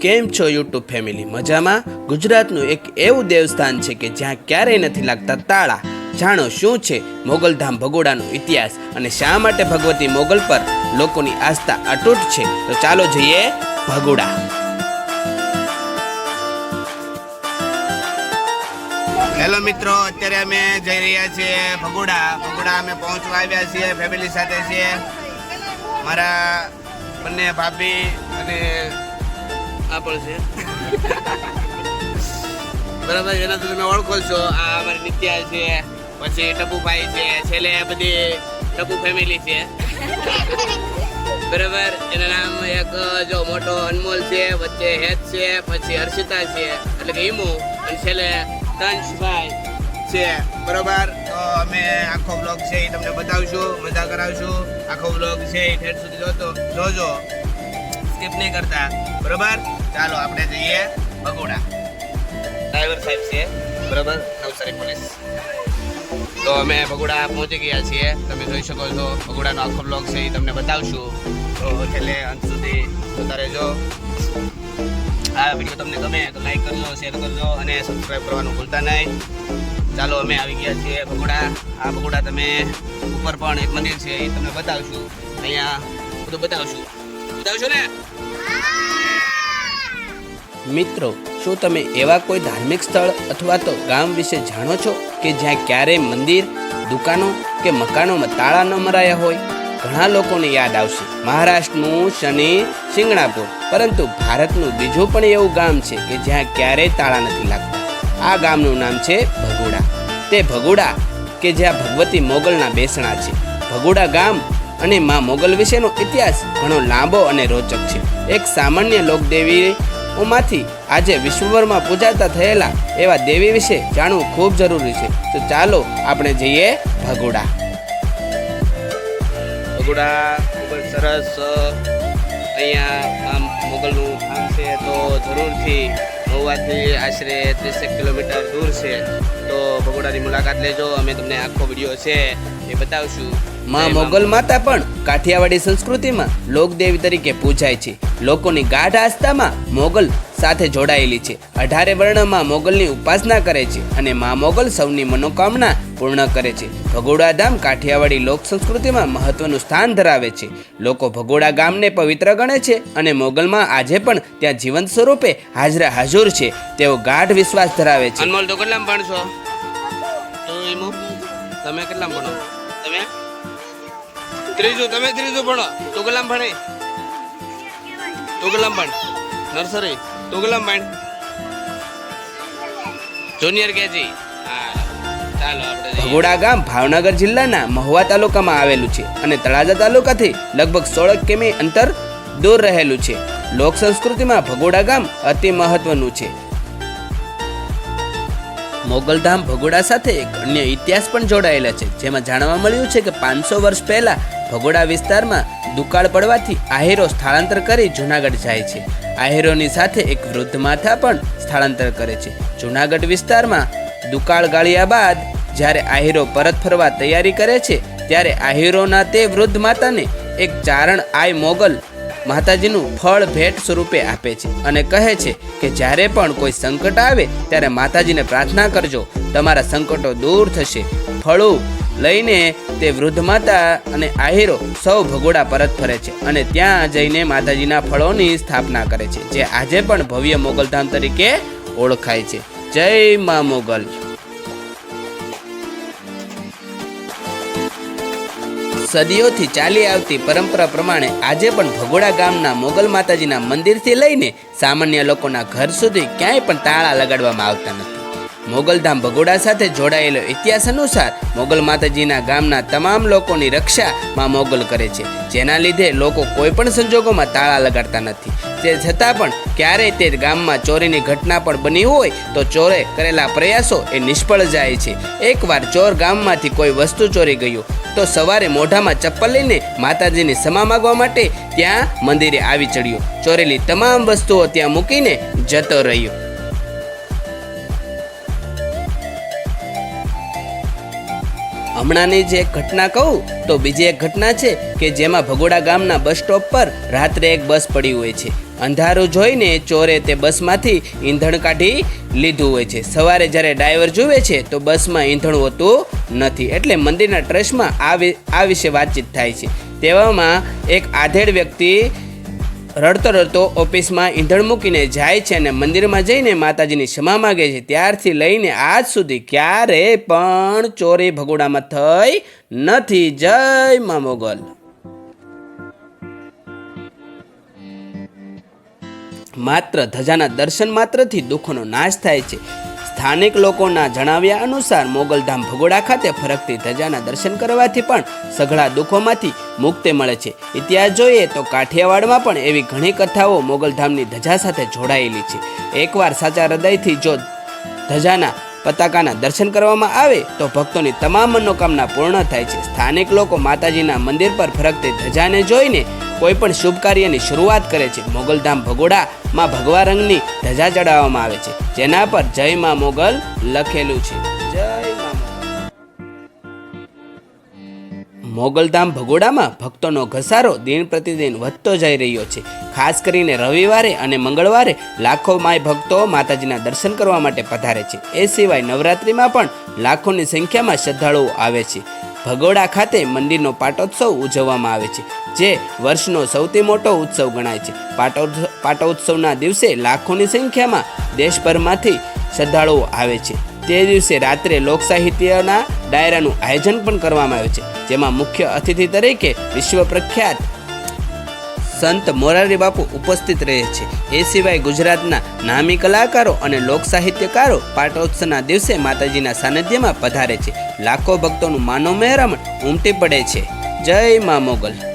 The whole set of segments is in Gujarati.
કેમ છો યુટ્યુબ ફેમિલી? મજામાં? ગુજરાતનું એક એવું દેવસ્થાન છે કે જ્યાં ક્યારેય નથી લાગતા તાળા. જાણો શું છે? મોગલધામ ભગોડાનો ઇતિહાસ. અને શા માટે ભગવતી મોગલ પર લોકોની આસ્થા અતૂટ છે? તો ચાલો જઈએ ભગોડા. હેલો મિત્રો, અત્યારે અમે જઈ રહ્યા છીએ ભગોડા. ભગોડા અમે પહોંચવા આવ્યા છીએ ફેમિલી સાથે છીએ. મારા બંને ભાભી અને આ પણ છે. બરાબર, એના તો તમે ઓળખો છો. આ અમારી નિત્યા છે, પછી ટપુભાઈ છે, છેલ્લે બધી ટપુ ફેમિલી છે. બરાબર, એના નામ એક, જો મોટો અનમોલ છે, વચ્ચે હેત છે, પછી હર્ષિતા છે, એટલે કે ઈમુ, અને છેલ્લે તંશભાઈ છે. બરાબર, તો અમે આખો બ્લોગ છે એ તમને બતાવશું, મજા કરાવશું. આખો બ્લોગ છે એ ઠેઠ સુધી જોતો જોજો. સ્કીપ નહીં કરતા. બરોબર? ચાલો, આપણે જઈએ ભગોડા ડ્રાઈવર સાહેબ છે. બરોબર? નવસારી પોલીસ. તો અમે ભગોડા પહોંચી ગયા છીએ. તમે જોઈ શકો છો ભગોડાનો આખો બ્લોગ છે, એ તમને બતાવશું. તો છેલ્લે અંત સુધી જોતા રહેજો. આ વીડિયો તમને ગમે તો લાઈક કરજો શેર કરજો અને સબસ્ક્રાઈબ કરવાનું ભૂલતા નહીં. ચાલો, અમે આવી ગયા છીએ ભગોડા આ ભગોડા તમે ઉપર પણ એક મંદિર છે, એ તમને બતાવશું. અહીંયા બધું બતાવશું. બતાવશો ને? મિત્રો, શું તમે એવા કોઈ ધાર્મિક સ્થળ અથવા તો ગામ વિશે જાણો છો કે જ્યાં ક્યારેય મંદિર, દુકાનો કે મકાનોમાં તાળા ન મરાયા હોય? ઘણા લોકોને યાદ આવશે, મહારાષ્ટ્રનું શનિ સિંગણાપુર પરંતુ ભારતનું બીજું પણ એવું ગામ છે કે જ્યાં ક્યારેય તાળા નથી લાગતા. આ ગામનું નામ છે ભગુડા. તે ભગુડા કે જ્યાં ભગવતી મોગલના બેસણા છે. ભગુડા ગામ અને માં મોગલ વિશેનો ઇતિહાસ ઘણો લાંબો અને રોચક છે. એક સામાન્ય લોકદેવીઓમાંથી આજે વિશ્વભરમાં પૂજાતા થયેલા એવા દેવી વિશે જાણવું ખૂબ જરૂરી છે. તો ચાલો આપણે જઈએ ભગુડા. ભગુડા ખૂબ સરસ અહીંયા મોગલનું કામ છે તો જરૂરથી મહુવાથી આશરે ત્રીસેક કિલોમીટર દૂર છે. તો ભગોડાની મુલાકાત લેજો. અમે તમને આખો વીડિયો છે એ બતાવશું. માં મોગલ માતા પણ કાઠિયાવાડી સંસ્કૃતિમાં લોકદેવી તરીકે પૂજાય છે. લોકોની ગાઢ આસ્થામાં મોગલ સાથે જોડાયેલી છે. અઢારે વર્ણમાં મોગલની ઉપાસના કરે છે અને મા મોગલ સૌની મનોકામના પૂર્ણ કરે છે. ભગોડા ધામ કાઠિયાવાડી લોક સંસ્કૃતિમાં મહત્વનું સ્થાન ધરાવે છે. લોકો ભગોડા ગામને પવિત્ર ગણે છે અને મોગલમાં આજે પણ ત્યાં જીવંત સ્વરૂપે હાજરા હાજર છે. તેઓ ગાઢ વિશ્વાસ ધરાવે છે. અનમોલ, તો કેટલામ ભણશો તમે કેટલામ ભણો? તમે? ત્રીજું તમે ત્રીજું ભણો. તું કેટલામ ભણે? તું કેટલામ ભણ? નર્સરી. તું કેટલામ ભણ? જુનિયર કેજી ચાલો. આપણે ભગોડા ગામ ભાવનગર જિલ્લાના મહુવા તાલુકામાં આવેલું છે અને તળાજા તાલુકાથી લગભગ સોળ કિમી અંતર દૂર રહેલું છે. લોક સંસ્કૃતિમાં ભગોડા ગામ અતિ મહત્વનું છે. મોગલધામ ભગોડા સાથે એક અન્ય ઇતિહાસ પણ જોડાયેલા છે, જેમાં જાણવા મળ્યું છે કે પાંચસો વર્ષ પહેલા ભગોડા વિસ્તારમાં દુકાળ પડવાથી આહીરો સ્થળાંતર કરી જુનાગઢ જાય છે. આહીરોની સાથે એક વૃદ્ધ માથા પણ સ્થળાંતર કરે છે. જુનાગઢ વિસ્તારમાં દુકાળ ગાળ્યા બાદ જ્યારે આહિરો પરત ફરવા તૈયારી કરે છે, ત્યારે આહિરોના તે વૃદ્ધ માતાને એક ચારણ આય મોગલ માતાજીનું ફળ ભેટ સ્વરૂપે આપે છે અને કહે છે કે જ્યારે પણ કોઈ સંકટ આવે, ત્યારે માતાજીને પ્રાર્થના કરજો, તમારા સંકટો દૂર થશે. ફળો લઈને તે વૃદ્ધ માતા અને આહીરો સૌ ભગોડા પરત ફરે છે અને ત્યાં જઈને માતાજીના ફળોની સ્થાપના કરે છે, જે આજે પણ ભવ્ય મોગલધામ તરીકે ઓળખાય છે. જય મા મોગલ. સદીઓથી ચાલી આવતી પરંપરા પ્રમાણે આજે પણ ભગોડા ગામના મોગલ માતાજીના મંદિરથી લઈને સામાન્ય લોકોના ઘર સુધી ક્યાંય પણ તાળા લગાડવામાં આવતા નથી. મોગલધામ ભગોડા સાથે જોડાયેલો ઇતિહાસ અનુસાર મોગલ માતાજીના ગામના તમામ લોકોની રક્ષા માં મોગલ કરે છે. જેના લીધે લોકો કોઈ પણ સંજોગોમાં તાળા લગાડતા નથી. તે છતાં પણ ક્યારેય તે ગામમાં ચોરીની ઘટના પણ બની હોય તો ચોરે કરેલા પ્રયાસો એ નિષ્ફળ જાય છે. એકવાર ચોર ગામમાંથી કોઈ વસ્તુ ચોરી ગયું તો સવારે મોઢામાં ચપ્પલ લઈને માતાજીની ક્ષમા માગવા માટે ત્યાં મંદિરે આવી ચડ્યો. ચોરેલી તમામ વસ્તુઓ ત્યાં મૂકીને જતો રહ્યો. હમણાંની જે એક ઘટના કહું, તો બીજી એક ઘટના છે કે જેમાં ભગોડા ગામના બસ સ્ટોપ પર રાત્રે એક બસ પડી હોય છે. અંધારું જોઈને ચોરે તે બસમાંથી ઈંધણ કાઢી લીધું હોય છે. સવારે જ્યારે ડ્રાઈવર જુએ છે, તો બસમાં ઈંધણ હોતું નથી. એટલે મંદિરના ટ્રસ્ટમાં આ વિશે વાતચીત થાય છે. તેવામાં એક આધેડ વ્યક્તિ રડતો રડતો ઓફિસમાં ઈંધણ મૂકીને જાય છે અને મંદિરમાં જઈને માતાજીની ક્ષમા માગે છે. ત્યારથી લઈને આજ સુધી ક્યારે પણ ચોરી ભગોડામાં થઈ નથી. જય મા મોગલ. માત્ર ધજાના દર્શન માત્રથી દુઃખોનો નાશ થાય છે. સ્થાનિક લોકોના જણાવ્યા અનુસાર મોગલધામ ભગોડા ખાતે ફરકતી ધજાના દર્શન કરવાથી પણ સઘળા દુઃખોમાંથી મુક્તિ મળે છે. ઇતિહાસ જોઈએ તો કાઠિયાવાડમાં પણ એવી ઘણી કથાઓ મોગલધામની ધજા સાથે જોડાયેલી છે. એકવાર સાચા હૃદયથી જો ધજાના પતાકાના દર્શન કરવામાં આવે તો ભક્તોની તમામ મનોકામના પૂર્ણ થાય છે. સ્થાનિક લોકો માતાજીના મંદિર પર ફરકતી ધજાને જોઈને કોઈ પણ શુભ કાર્યની શરૂઆત કરે છે. મોગલધામ ભગોડામાં ભગવા રંગની ધજા ચડાવવામાં આવે છે. જેના પર જય મા મોગલ લખેલું છે. મોગલધામ ભગોડામાં ભક્તોનો ઘસારો દિન પ્રતિદિન વધતો જઈ રહ્યો છે. ખાસ કરીને રવિવારે અને મંગળવારે લાખો માય ભક્તો માતાજીના દર્શન કરવા માટે પધારે છે. એ સિવાય નવરાત્રિમાં પણ લાખોની સંખ્યામાં શ્રદ્ધાળુઓ આવે છે. ભગોડા ખાતે મંદિરનો પાટોત્સવ ઉજવવામાં આવે છે, જે વર્ષનો સૌથી મોટો ઉત્સવ ગણાય છે. પાટોત્સવ પાટોત્સવના દિવસે લાખોની સંખ્યામાં દેશભરમાંથી શ્રદ્ધાળુઓ આવે છે. તે દિવસે રાત્રે લોકસાહિત્યના ડાયરાનું આયોજન પણ કરવામાં આવે છે, જેમાં મુખ્ય અતિથિ તરીકે વિશ્વ પ્રખ્યાત સંત મોરારી બાપુ ઉપસ્થિત રહે છે. એ સિવાય ગુજરાતના નામી કલાકારો અને લોક સાહિત્યકારો પાટોત્સવના દિવસે માતાજીના સાનિધ્યમાં પધારે છે. લાખો ભક્તોનું માનવ મહેરામણ ઉમટી પડે છે. જય મા મોગલ.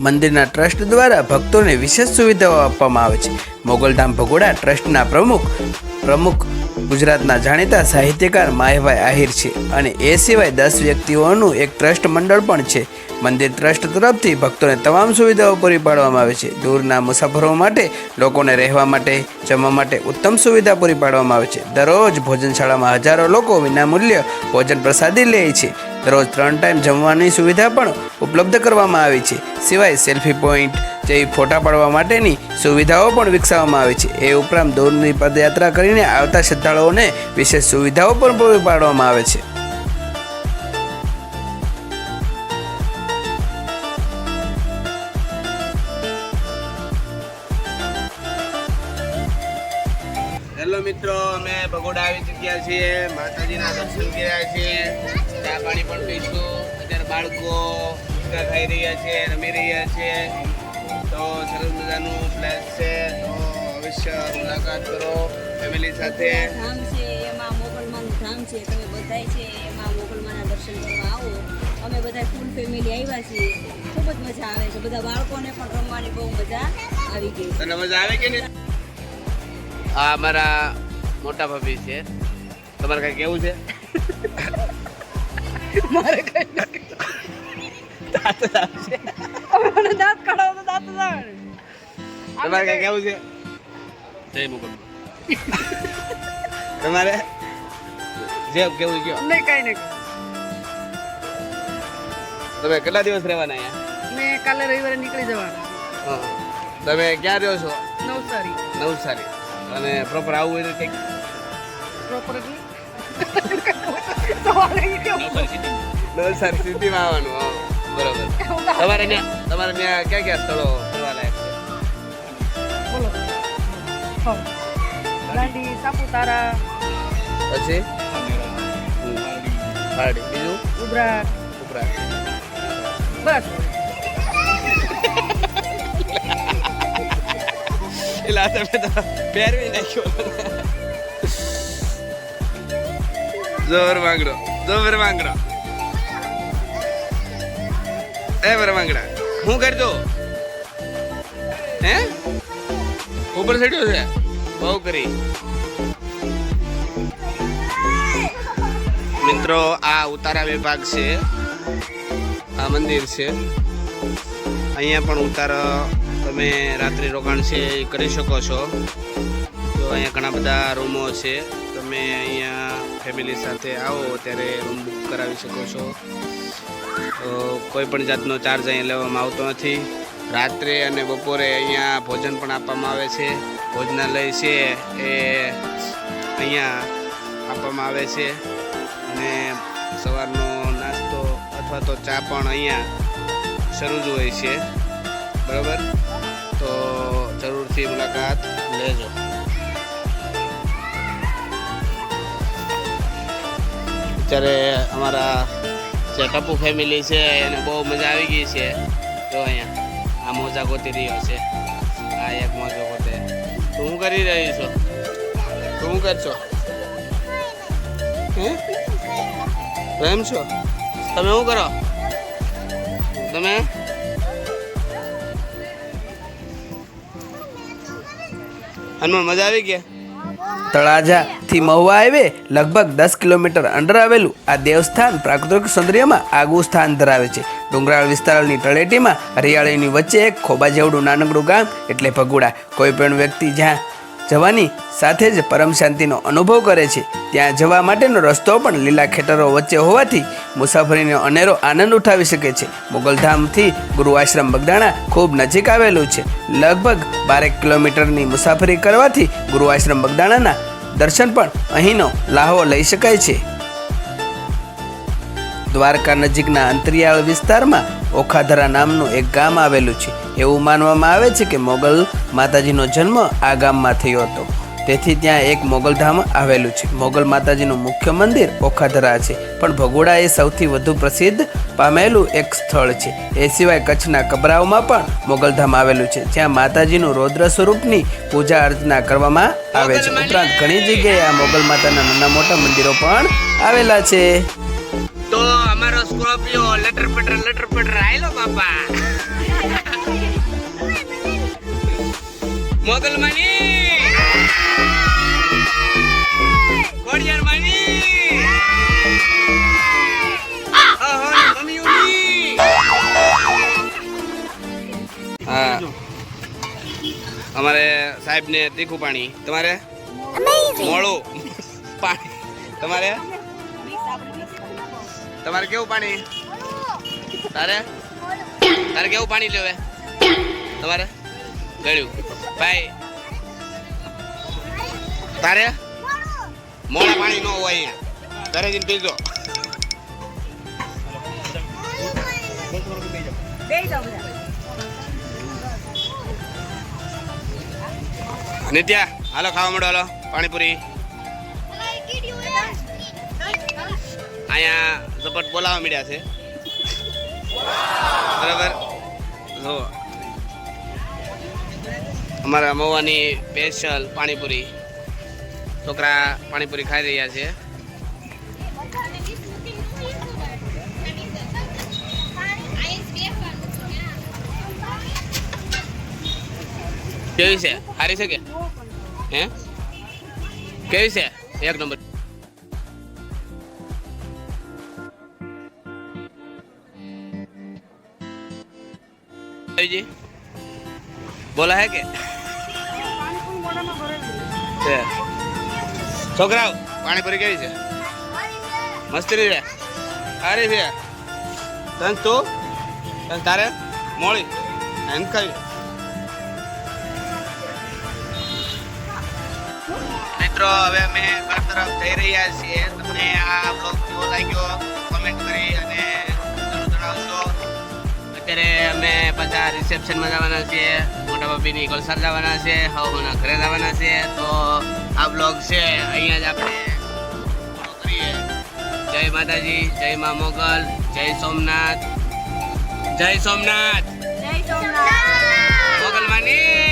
મંદિરના ટ્રસ્ટ દ્વારા ભક્તોને વિશેષ સુવિધાઓ આપવામાં આવે છે. મોગલધામ ભગોડા ટ્રસ્ટના પ્રમુખ પ્રમુખ ગુજરાતના જાણીતા સાહિત્યકાર માયભાઈ આહિર છે અને એ સિવાય દસ વ્યક્તિઓનું એક ટ્રસ્ટ મંડળ પણ છે. મંદિર ટ્રસ્ટ તરફથી ભક્તોને તમામ સુવિધાઓ પૂરી પાડવામાં આવે છે. દૂરના મુસાફરો માટે, લોકોને રહેવા માટે, જમવા માટે ઉત્તમ સુવિધા પૂરી પાડવામાં આવે છે. દરરોજ ભોજનશાળામાં હજારો લોકો વિનામૂલ્ય ભોજન પ્રસાદી લે છે. દરરોજ ત્રણ ટાઈમ જમવાની સુવિધા પણ ઉપલબ્ધ કરવામાં આવી છે. સિવાય સેલ્ફી પોઈન્ટ, જેવી ફોટા પાડવા માટેની સુવિધાઓ પણ વિકસાવવામાં આવી છે. એ ઉપરાંત દૂરની પદયાત્રા કરીને આવતા શ્રદ્ધાળુઓને વિશેષ સુવિધાઓ પણ પૂરી પાડવામાં આવે છે. હેલો મિત્રો, અમે ભગોડા આવી ચૂક્યા છીએ, માતાજીના દર્શન કર્યા છીએ. ચા પાણી પણ પીશું. અત્યારે બાળકો ખાઈ રહ્યા છે રમી રહ્યા છે. તો સરસ મજાનું પ્લેસ છે. તો અવશ્ય મુલાકાત કરો ફેમિલી સાથે. ધામ છે એમાં મોગલમાનું ધામ છે. તમે બધાય છે એમાં મોગલમાના દર્શન કરવા આવો. અમે બધા ફૂલ ફેમિલી આવ્યા છીએ. ખૂબ જ મજા આવે છે. બધા બાળકોને પણ રમવાની બહુ મજા આવી ગઈ તને મજા આવે કે નહીં? આ અમારા મોટા ભાભી છે. તમારે કઈ કેવું છે? મને દાંત કાઢો તો દાંત આવે તમારે કઈ કેવું છે? જય મુકુલ તમારે? જે કેવું કયો? નહીં કઈ નહીં તમે કેટલા દિવસ રહેવાના અહીંયા? મેં કાલે રવિવારે નીકળી જવાના. હા. તમે ક્યાં રહ્યો છો? નવસારી. નવસારી. અને પ્રોપર આવું હોય તો કંઈક? પ્રોપર નવસારી સિટીમાં આવવાનું બરોબર. તમારે ત્યાં તમારે ત્યાં ક્યાં ક્યાં સ્થળો ફરવા લાયક છે? બોલો. દાંડી સાપુતારા. પછી? પારડી બીજું? ઉબરા ઉબરા બસ. એટલે આ તમે તો પહેરવી નાખ્યો. જોર માંગડો. જોર mangra. એ બર માંગડા હું કરજો હે ઉપર ચડ્યો છે બહુ કરી મિત્રો આ ઉતારા વિભાગ છે આ મંદિર છે અહીંયા પણ ઉતાર તમે રાત્રિ રોકાણ છે કરી શકો છો તો અહીંયા ઘણા બધા રૂમો છે તમે અહીંયા ફેમિલી સાથે આવો ત્યારે રૂમ બુક કરાવી શકો છો. કોઈ પણ જાતનો ચાર્જ અહીંયા લેવામાં આવતો નથી. રાત્રે અને બપોરે અહીંયા ભોજન પણ આપવામાં આવે છે. ભોજનાલય છે એ અહીંયા આપવામાં આવે છે. અને સવારનો નાસ્તો અથવા તો ચા પણ અહીંયા શરૂ જ હોય છે. બરાબર? તો જરૂરથી મુલાકાત લેજો. અત્યારે અમારા જે ટપુ ફેમિલી છે, એને બહુ મજા આવી ગઈ છે. જો અહીંયા, આ મોજા ગોતી રહ્યો છે. આ એક મોજો ગોતે. તું શું કરી રહી છો? તું શું કરશો? હે? એમ છો? તમે શું કરો? તમે? હનુમાન, મજા આવી ગયા? તળાજાથી મહુવા હાઈવે લગભગ દસ કિલોમીટર અંડર આવેલું આ દેવસ્થાન પ્રાકૃતિક સૌંદર્યમાં આગવું સ્થાન ધરાવે છે. ડુંગરાળ વિસ્તારની તળેટીમાં હરિયાળીની વચ્ચે એક ખોબા જેવડું નાનકડું ગામ, એટલે ભગુડા. કોઈ પણ વ્યક્તિ જ્યાં જવાની સાથે જ પરમ શાંતિનો અનુભવ કરે છે. ત્યાં જવા માટેનો રસ્તો પણ લીલા ખેતરો વચ્ચે હોવાથી મુસાફરીનો અનેરો આનંદ ઉઠાવી શકે છે. મોગલધામથી ગુરુ આશ્રમ બગદાણા ખૂબ નજીક આવેલું છે. લગભગ બારેક કિલોમીટરની મુસાફરી કરવાથી ગુરુ આશ્રમ બગદાણાના દર્શન પણ અહીંનો લાહવો લઈ શકાય છે. દ્વારકા નજીકના અંતરિયાળ વિસ્તારમાં ઓખાધરા નામનું એક ગામ આવેલું છે. એવું માનવામાં આવે છે કે મોગલ માતાજીનો જન્મ આ ગામમાં થયો હતો. તેથી ત્યાં એક મોગલધામ આવેલું છે. મોગલ માતાજીનું મુખ્ય મંદિર ઓખાધરા છે. પણ ભગોડા એ સૌથી વધુ પ્રસિદ્ધ પામેલું એક સ્થળ છે. એ સિવાય કચ્છના કબરાઓમાં પણ મોગલધામ આવેલું છે. જ્યાં માતાજીનું રૌદ્ર સ્વરૂપની પૂજા અર્ચના કરવામાં આવે છે. ઉપરાંત ઘણી જગ્યાએ આ મોગલ માતાના નાના મોટા મંદિરો પણ આવેલા છે. સ્કોર્પિયો લટર પટર લટર પટર. આયલો બાપા. મોગલ માની. કોડિયાર માની. અમારે સાહેબ ને હા. અમારે સાહેબને તીખું પાણી. તમારે? મોળું. પાણી. તમારે? તમારે કેવું પાણી? તારે? તારે કેવું પાણી લેવે તમારે? ગળ્યું. ભાઈ. તારે? મોડા પાણી ન હોય અહીંયા. ઘરે જઈને પીજો. નિત્યા, હાલો, ખાવા મળો હાલો. પાણીપુરી. અહીંયા ઝપટ બોલાવા મળ્યા છે. બરાબર? જો. અમારા મવાની સ્પેશિયલ પાણીપુરી. છોકરા પાણીપુરી ખાઈ રહ્યા છે. કેવી છે? સારી છે કે? હે? કેવી છે? એક નંબર. जी બોલા હે કે? છોકરાઓ પાણીપુરી કેવી છે? મસ્તી છે. અરે છે. તન તું? તારે? મોળી. એમ કહ્યું. મિત્રો, હવે અમે તરફ જઈ રહ્યા છીએ. તમને આ બ્લોગ કેવો લાગ્યો? કોમેન્ટ કરી અને અત્યારે અમે બધા રિસેપ્શનમાં જવાના છીએ. મોટા ભાભીની કોલસાર જવાના છે હવના ઘરે જવાના છે. તો આ બ્લોગ છે અહીંયા જ આપણે કરીએ. જય માતાજી જય મા મોગલ જય સોમનાથ. જય સોમનાથ! જય સોમનાથ! મોગલ માની